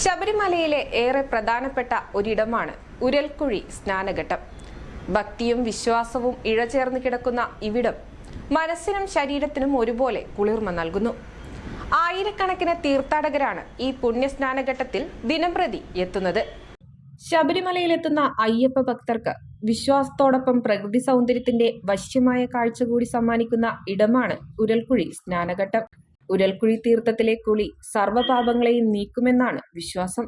ശബരിമലയിലെ ഏറെ പ്രധാനപ്പെട്ട ഒരിടമാണ് ഉരൽക്കുഴി സ്നാനഘട്ടം. ഭക്തിയും വിശ്വാസവും ഇഴചേർന്ന് കിടക്കുന്ന ഇവിടം മനസ്സിനും ശരീരത്തിനും ഒരുപോലെ കുളിർമ നൽകുന്നു. ആയിരക്കണക്കിന് തീർത്ഥാടകരാണ് ഈ പുണ്യസ്നാനഘട്ടത്തിൽ ദിനംപ്രതി എത്തുന്നത്. ശബരിമലയിലെത്തുന്ന അയ്യപ്പ ഭക്തർക്ക് വിശ്വാസത്തോടൊപ്പം പ്രകൃതി സൗന്ദര്യത്തിന്റെ വശ്യമായ കാഴ്ച കൂടി സമ്മാനിക്കുന്ന ഇടമാണ് ഉരൽക്കുഴി സ്നാനഘട്ടം. ഉരൽക്കുഴി തീർത്ഥത്തിലെ കുളി സർവപാപങ്ങളെയും നീക്കുമെന്നാണ് വിശ്വാസം.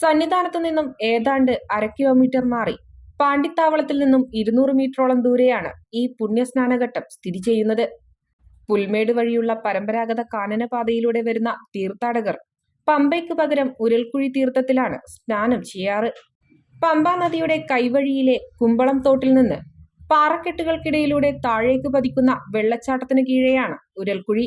സന്നിധാനത്തു നിന്നും ഏതാണ്ട് അര കിലോമീറ്റർ മാറി പാണ്ടിത്താവളത്തിൽ നിന്നും ഇരുന്നൂറ് മീറ്ററോളം ദൂരെയാണ് ഈ പുണ്യസ്നാനഘട്ടം സ്ഥിതി ചെയ്യുന്നത്. പുൽമേട് വഴിയുള്ള പരമ്പരാഗത കാനനപാതയിലൂടെ വരുന്ന തീർത്ഥാടകർ പമ്പയ്ക്ക് പകരം ഉരൽക്കുഴി തീർത്ഥത്തിലാണ് സ്നാനം ചെയ്യാറ്. പമ്പാ നദിയുടെ കൈവഴിയിലെ കുമ്പളം തോട്ടിൽ നിന്ന് പാറക്കെട്ടുകൾക്കിടയിലൂടെ താഴേക്ക് പതിക്കുന്ന വെള്ളച്ചാട്ടത്തിന് കീഴെയാണ് ഉരൽക്കുഴി.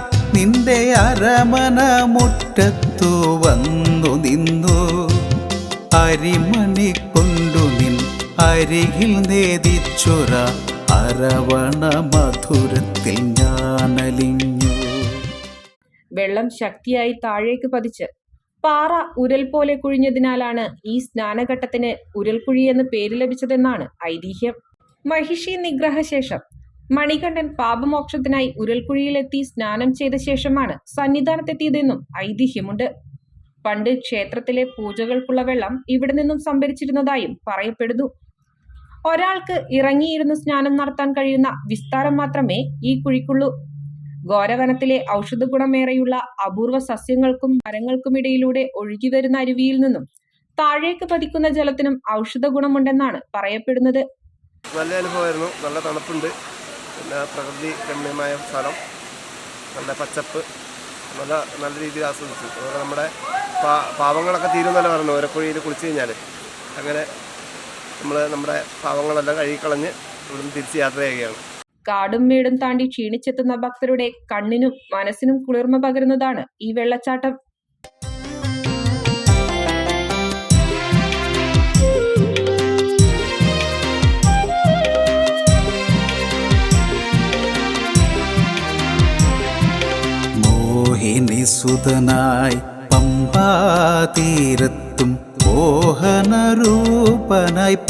നിന്റെ അരമന മുറ്റത്തു വന്നു നിന്നു. അരിമണി കൊണ്ടു നിൻ അരികിൽ നേതിച്ചുറ അരവണ മധുരത്തിൽ ഞാനലിഞ്ഞു. വെള്ളം ശക്തിയായി താഴേക്ക് പതിച്ച് പാറ ഉരൽ പോലെ കുഴിഞ്ഞതിനാലാണ് ഈ സ്നാനഘട്ടത്തിന് ഉരൽക്കുഴി എന്ന് പേര് ലഭിച്ചതെന്നാണ് ഐതിഹ്യം. മഹിഷി നിഗ്രഹശേഷം മണികണ്ഠൻ പാപമോക്ഷത്തിനായി ഉരൽക്കുഴിയിലെത്തി സ്നാനം ചെയ്ത ശേഷമാണ് സന്നിധാനത്തെത്തിയതെന്നും ഐതിഹ്യമുണ്ട്. പണ്ട് ക്ഷേത്രത്തിലെ പൂജകൾക്കുള്ള വെള്ളം ഇവിടെ നിന്നും സംഭരിച്ചിരുന്നതായും പറയപ്പെടുന്നു. ഒരാൾക്ക് ഇറങ്ങിയിരുന്ന് സ്നാനം നടത്താൻ കഴിയുന്ന വിസ്താരം മാത്രമേ ഈ കുഴിക്കുള്ളൂ. ഘോരവനത്തിലെ ഔഷധ ഗുണമേറെയുള്ള അപൂർവ സസ്യങ്ങൾക്കും മരങ്ങൾക്കുമിടയിലൂടെ ഒഴുകിവരുന്ന അരുവിയിൽ നിന്നും താഴേക്ക് പതിക്കുന്ന ജലത്തിനും ഔഷധ ഗുണമുണ്ടെന്നാണ് പറയപ്പെടുന്നത്. നല്ല അനുഭവമായിരുന്നു. നല്ല തണുപ്പുണ്ട്. പിന്നെ പ്രകൃതി രമ്യമായ സ്ഥലം നല്ല പച്ചപ്പ് നല്ല നല്ല രീതിയിൽ ആസ്വദിച്ചു. അതുപോലെ നമ്മുടെ പാ പാവങ്ങളൊക്കെ തീരുന്നല്ല പറഞ്ഞു ഓരക്കുഴിയിൽ കുളിച്ച് കഴിഞ്ഞാൽ അങ്ങനെ നമ്മൾ നമ്മുടെ പാവങ്ങളെല്ലാം കഴുകിക്കളഞ്ഞ് ഇവിടുന്ന് തിരിച്ച് യാത്ര കാടും വീടും താണ്ടി ക്ഷീണിച്ചെത്തുന്ന ഭക്തരുടെ കണ്ണിനും മനസ്സിനും കുളിർമ പകരുന്നതാണ് ഈ വെള്ളച്ചാട്ടം. സുതനായി പമ്പാതീരത്തും മോഹനരൂപനായി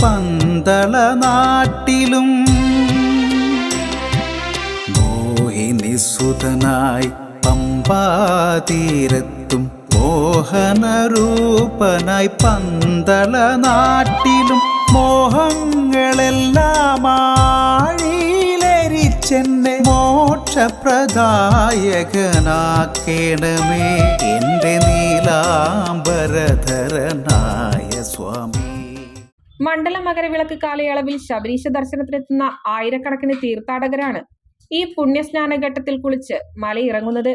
പന്തള നാട്ടിലും മോഹിനി സുതനായി പമ്പാതീരത്തും മോഹനരൂപനായി പന്തള നാട്ടിലും മോഹങ്ങളെല്ലാം ആഴിയിലരിച്ചെന്നെ മോക്ഷപ്രദായകനാക്കേണമേ എന്റെ നീലാംബരധരനായ സ്വാമി. മണ്ഡല മകരവിളക്ക് കാലയളവിൽ ശബരീശ ദർശനത്തിനെത്തുന്ന ആയിരക്കണക്കിന് തീർത്ഥാടകരാണ് ഈ പുണ്യസ്നാനഘട്ടത്തിൽ കുളിച്ച് മലയിറങ്ങുന്നത്.